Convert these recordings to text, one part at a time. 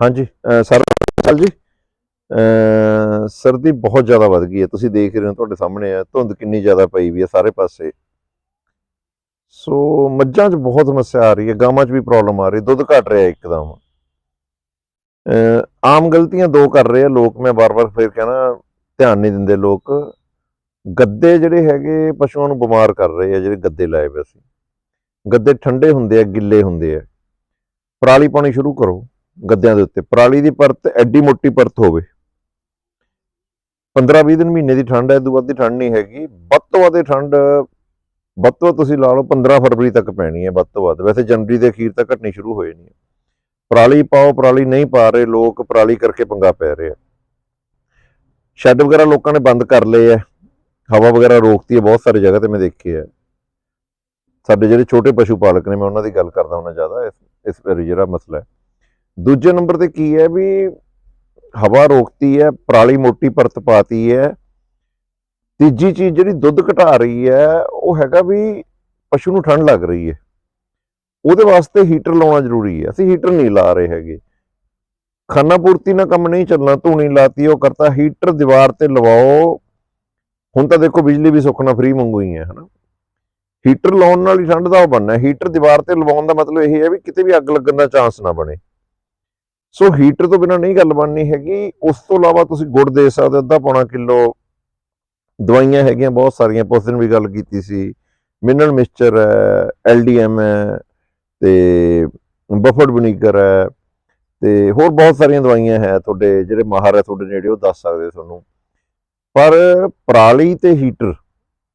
ਹਾਂਜੀ, ਅਹ ਸਰ ਜੀ ਸਰਦੀ ਬਹੁਤ ਜ਼ਿਆਦਾ ਵੱਧ ਗਈ ਹੈ। ਤੁਸੀਂ ਦੇਖ ਰਹੇ ਹੋ ਤੁਹਾਡੇ ਸਾਹਮਣੇ ਹੈ ਧੁੰਦ ਕਿੰਨੀ ਜ਼ਿਆਦਾ ਪਈ ਵੀ ਹੈ ਸਾਰੇ ਪਾਸੇ। ਸੋ ਮੱਝਾਂ 'ਚ ਬਹੁਤ ਸਮੱਸਿਆ ਆ ਰਹੀ ਹੈ, ਗਾਵਾਂ 'ਚ ਵੀ ਪ੍ਰੋਬਲਮ ਆ ਰਹੀ, ਦੁੱਧ ਘਟ ਰਿਹਾ ਇੱਕਦਮ। ਆਮ ਗਲਤੀਆਂ ਦੋ ਕਰ ਰਹੇ ਆ ਲੋਕ, ਮੈਂ ਬਾਰ-ਬਾਰ ਫੇਰ ਕਹਿਣਾ, ਧਿਆਨ ਨਹੀਂ ਦਿੰਦੇ ਲੋਕ। ਗੱਦੇ ਜਿਹੜੇ ਹੈਗੇ, ਪਸ਼ੂਆਂ ਨੂੰ ਬਿਮਾਰ ਕਰ ਰਹੇ ਆ, ਜਿਹੜੇ ਗੱਦੇ ਲਾਏ ਪਏ ਸੀ ਗੱਦੇ ਠੰਡੇ ਹੁੰਦੇ ਆ, ਗਿੱਲੇ ਹੁੰਦੇ ਆ। ਪਰਾਲੀ ਪਾਣੀ ਸ਼ੁਰੂ ਕਰੋ। ਗੱਦਿਆਂ ਦੇ ਉੱਤੇ। ਪਰਾਲੀ ਦੀ ਪਰਤ ਐਡੀ ਮੋਟੀ ਪਰਤ ਹੋਵੇ। 15-20 ਦਿਨ ਮਹੀਨੇ ਦੀ ਠੰਡ ਹੈ, ਇਹ ਤੋਂ ਵੱਧ ਦੀ ਠੰਡ ਨਹੀਂ ਹੈਗੀ। ਵੱਧ ਤੋਂ ਵੱਧ ਠੰਡ, ਵੱਧ ਤੋਂ ਵੱਧ ਤੁਸੀਂ ਲਾ ਲਓ 15 ਫਰਵਰੀ ਤੱਕ ਪੈਣੀ ਹੈ, ਵੱਧ ਤੋਂ ਵੱਧ। ਵੈਸੇ ਜਨਵਰੀ ਦੇ ਅਖੀਰ ਤੱਕ ਘਟਣੀ ਸ਼ੁਰੂ ਹੋ ਜਾਣੀ ਹੈ। ਪਰਾਲੀ ਪਾਓ, ਪਰਾਲੀ ਨਹੀਂ ਪਾ ਰਹੇ ਲੋਕ, ਪਰਾਲੀ ਕਰਕੇ ਪੰਗਾ ਪੈ ਰਹੇ ਆ ਸ਼ੈੱਡ ਵਗੈਰਾ ਲੋਕਾਂ ਨੇ ਬੰਦ ਕਰ ਲਏ ਆ ਹਵਾ ਵਗੈਰਾ ਰੋਕਤੀ ਹੈ, ਬਹੁਤ ਸਾਰੇ ਜਗ੍ਹਾ ਤੇ ਮੈਂ ਦੇਖੀ ਹੈ। ਸਾਡੇ ਜਿਹੜੇ ਛੋਟੇ ਪਸ਼ੂ ਪਾਲਕ ਨੇ, ਮੈਂ ਉਹਨਾਂ ਦੀ ਗੱਲ ਕਰਦਾ ਹੁੰਦਾ ਜ਼ਿਆਦਾ, ਇਸ ਇਸ ਜਿਹੜਾ ਮਸਲਾ ਹੈ। ਦੂਜੇ ਨੰਬਰ ਤੇ ਕੀ ਹੈ ਵੀ ਹਵਾ ਰੋਕਤੀ ਹੈ, ਪਰਾਲੀ ਮੋਟੀ ਪਰਤ ਪਾਤੀ ਹੈ। ਤੀਜੀ ਚੀਜ਼ ਜਿਹੜੀ ਦੁੱਧ ਘਟਾ ਰਹੀ ਹੈ, ਉਹ ਹੈਗਾ ਵੀ ਪਸ਼ੂ ਨੂੰ ਠੰਡ ਲੱਗ ਰਹੀ ਹੈ। ਉਹਦੇ ਵਾਸਤੇ ਹੀਟਰ ਲਾਉਣਾ ਜ਼ਰੂਰੀ ਹੈ। ਅਸੀਂ ਹੀਟਰ ਨਹੀਂ ਲਾ ਰਹੇ ਹੈਗੇ। ਖਾਨਾ ਪੂਰਤੀ ਨਾਲ ਕੰਮ ਨਹੀਂ ਚੱਲਣਾ, ਧੂਣੀ ਲਾਤੀ, ਉਹ ਕਰਤਾ, ਹੀਟਰ ਦੀਵਾਰ ਤੇ ਲਵਾਓ। ਹੁਣ ਤਾਂ ਦੇਖੋ ਬਿਜਲੀ ਵੀ ਸੁੱਖਣਾ ਫ੍ਰੀ ਮੰਗੂ ਹੀ ਹੈ, ਹਨਾ। ਹੀਟਰ ਲਾਉਣ ਨਾਲ ਹੀ ਠੰਡ ਦਾ ਉਹ ਬਣਨਾ ਹੀਟਰ ਦੀਵਾਰ ਤੇ ਲਵਾਉਣ ਦਾ ਮਤਲਬ ਇਹ ਹੈ ਵੀ ਕਿਤੇ ਵੀ ਅੱਗ ਲੱਗਣ ਦਾ ਚਾਂਸ ਨਾ ਬਣੇ। ਸੋ ਹੀਟਰ ਤੋਂ ਬਿਨਾ ਨਹੀਂ ਗੱਲ ਬਣਨੀ ਹੈਗੀ। ਉਸ ਤੋਂ ਇਲਾਵਾ ਤੁਸੀਂ ਗੁੜ ਦੇ ਸਕਦੇ ਹੋ, ਅੱਧਾ ਪੌਣਾ ਕਿਲੋ। ਦਵਾਈਆਂ ਹੈਗੀਆਂ ਬਹੁਤ ਸਾਰੀਆਂ। ਉਸ ਦਿਨ ਵੀ ਗੱਲ ਕੀਤੀ ਸੀ। ਮਿਨਰਲ ਮਿਕਸਚਰ ਹੈ, ਐਲਡੀਐਮ ਹੈ, ਤੇ ਬਫਰਡ ਵਿਨੀਗਰ ਹੈ, ਤੇ ਹੋਰ ਬਹੁਤ ਸਾਰੀਆਂ ਦਵਾਈਆਂ ਹੈ ਤੁਹਾਡੇ, ਜਿਹੜੇ ਮਾਹਰ ਹੈ ਤੁਹਾਡੇ ਨੇੜੇ, ਉਹ ਦੱਸ ਸਕਦੇ ਤੁਹਾਨੂੰ। ਪਰ ਪਰਾਲੀ ਤੇ ਹੀਟਰ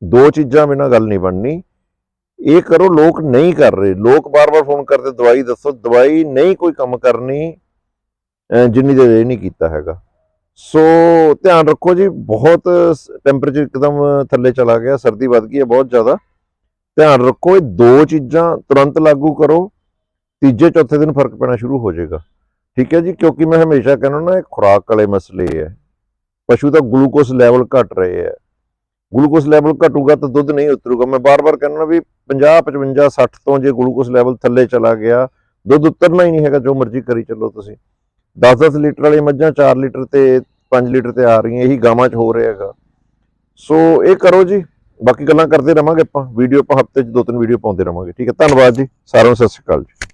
ਦੋ ਚੀਜ਼ਾਂ ਬਿਨਾਂ ਗੱਲ ਨਹੀਂ ਬਣਨੀ। ਇਹ ਕਰੋ, ਲੋਕ ਨਹੀਂ ਕਰ ਰਹੇ। ਲੋਕ ਬਾਰ-ਬਾਰ ਫੋਨ ਕਰਦੇ, ਦਵਾਈ ਦੱਸੋ। ਦਵਾਈ ਨਹੀਂ ਕੋਈ ਕੰਮ ਕਰਨੀ। ਜਿੰਨੀ ਦੇਰ ਇਹ ਨਹੀਂ ਕੀਤਾ ਹੈਗਾ। ਸੋ ਧਿਆਨ ਰੱਖੋ ਜੀ, ਬਹੁਤ ਟੈਂਪਰੇਚਰ ਇੱਕਦਮ ਥੱਲੇ ਚਲਾ ਗਿਆ, ਸਰਦੀ ਵੱਧ ਗਈ ਹੈ ਬਹੁਤ ਜ਼ਿਆਦਾ। ਧਿਆਨ ਰੱਖੋ ਇਹ ਦੋ ਚੀਜ਼ਾਂ ਤੁਰੰਤ ਲਾਗੂ ਕਰੋ, ਤੀਜੇ, ਚੌਥੇ ਦਿਨ ਫ਼ਰਕ ਪੈਣਾ ਸ਼ੁਰੂ ਹੋ ਜਾਏਗਾ। ਠੀਕ ਹੈ ਜੀ, ਕਿਉਂਕਿ ਮੈਂ ਹਮੇਸ਼ਾ ਕਹਿੰਦਾ ਨਾ, ਇਹ ਖੁਰਾਕ ਵਾਲੇ ਮਸਲੇ ਹੈ। ਪਸ਼ੂ ਦਾ ਗਲੂਕੋਸ ਲੈਵਲ ਘਟ ਰਹੇ ਹੈ। ਗਲੂਕੋਸ ਲੈਵਲ ਘਟੂਗਾ ਤਾਂ ਦੁੱਧ ਨਹੀਂ ਉਤਰੂਗਾ। ਮੈਂ ਬਾਰ-ਬਾਰ ਕਹਿੰਦਾ ਵੀ 50 55 60 ਤੋਂ ਜੇ ਗਲੂਕੋਸ ਲੈਵਲ ਥੱਲੇ ਚਲਾ ਗਿਆ, ਦੁੱਧ ਉਤਰਨਾ ਹੀ ਨਹੀਂ ਹੈਗਾ, ਜੋ ਮਰਜ਼ੀ ਕਰੀ ਚੱਲੋ ਤੁਸੀਂ। 10-10 ਲੀਟਰ ਵਾਲੀਆਂ ਮੱਝਾਂ 4 ਲੀਟਰ ਤੇ 5 ਲੀਟਰ ਤੇ ਆ ਰਹੀਆਂ, ਇਹੀ ਗਾਵਾਂ 'ਚ ਹੋ ਰਿਹਾ ਹੈਗਾ। ਸੋ ਇਹ ਕਰੋ ਜੀ, ਬਾਕੀ ਗੱਲਾਂ ਕਰਦੇ ਰਵਾਂਗੇ ਆਪਾਂ, ਵੀਡੀਓ ਆਪਾਂ ਹਫ਼ਤੇ 'ਚ ਦੋ ਤਿੰਨ ਵੀਡੀਓ ਪਾਉਂਦੇ ਰਵਾਂਗੇ। ਠੀਕ ਹੈ, ਧੰਨਵਾਦ ਜੀ, ਸਾਰਿਆਂ ਨੂੰ ਸਤਿ ਸ਼੍ਰੀ ਅਕਾਲ ਜੀ।